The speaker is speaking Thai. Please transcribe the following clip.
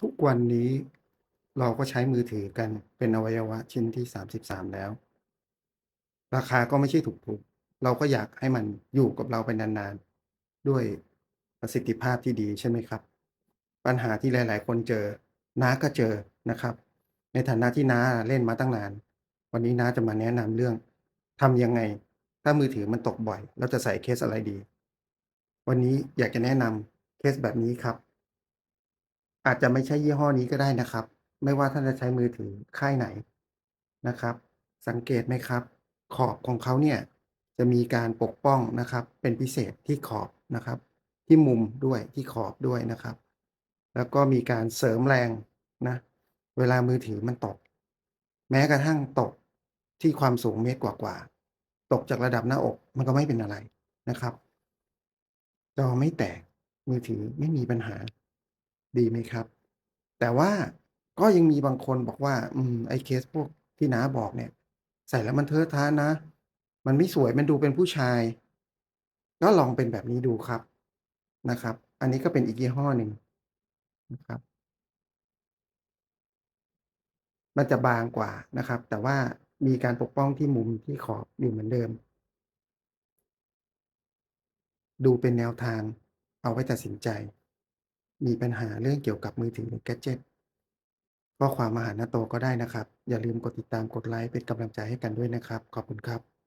ทุกวันนี้เราก็ใช้มือถือกันเป็นอวัยวะชิ้นที่ 33 แล้ว ราคาก็ไม่ใช่ถูกๆเราก็อยากให้มันอยู่กับเราไปนานๆ ด้วยประสิทธิภาพที่ดีใช่ไหมครับ ปัญหาที่หลายๆ คนเจอน้าก็เจอนะครับ ในฐานะที่น้าเล่นมาตั้งนาน วันนี้น้าจะมาแนะนำเรื่องทำยังไง ถ้ามือถือมันตกบ่อย เราจะใส่เคสอะไรดี วันนี้อยากจะแนะนำเคสแบบนี้ครับ อาจจะไม่ใช่ยี่ห้อนี้ก็ได้นะครับ ไม่ว่าท่านจะใช้มือถือค่ายไหนนะครับ สังเกตไหมครับ ขอบของเขาเนี่ยจะมีการปกป้องนะครับ เป็นพิเศษที่ขอบนะครับ ที่มุมด้วยที่ขอบด้วยนะครับ แล้วก็มีการเสริมแรงนะ เวลามือถือมันตก แม้กระทั่งตกที่ความสูงเมตรกว่าๆตกจากระดับหน้าอกมันก็ไม่เป็นอะไรนะครับจอไม่แตกมือถือไม่มีปัญหา ดีไหมครับ แต่ว่าก็ยังมีบางคนบอกว่า อืมไอ้เคสพวกที่น้าบอกเนี่ย ใส่แล้วมันเทอะทะนะ มันไม่สวยมันดูเป็นผู้ชาย ก็ลองเป็นแบบนี้ดูครับนะครับ อันนี้ก็เป็นอีกยี่ห้อหนึ่งนะครับ มันจะบางกว่านะครับ แต่ว่ามีการปกป้องที่มุมที่ขอบอยู่เหมือนเดิม ดูเป็นแนวทางเอาไว้ตัดสินใจ มีปัญหาเรื่องเกี่ยวกับมือถือหรือแกดเจ็ต ข้อความมาหาหน้าโตก็ได้นะครับ อย่าลืมกดติดตาม กดไลค์ เป็นกำลังใจให้กันด้วยนะครับ ขอบคุณครับ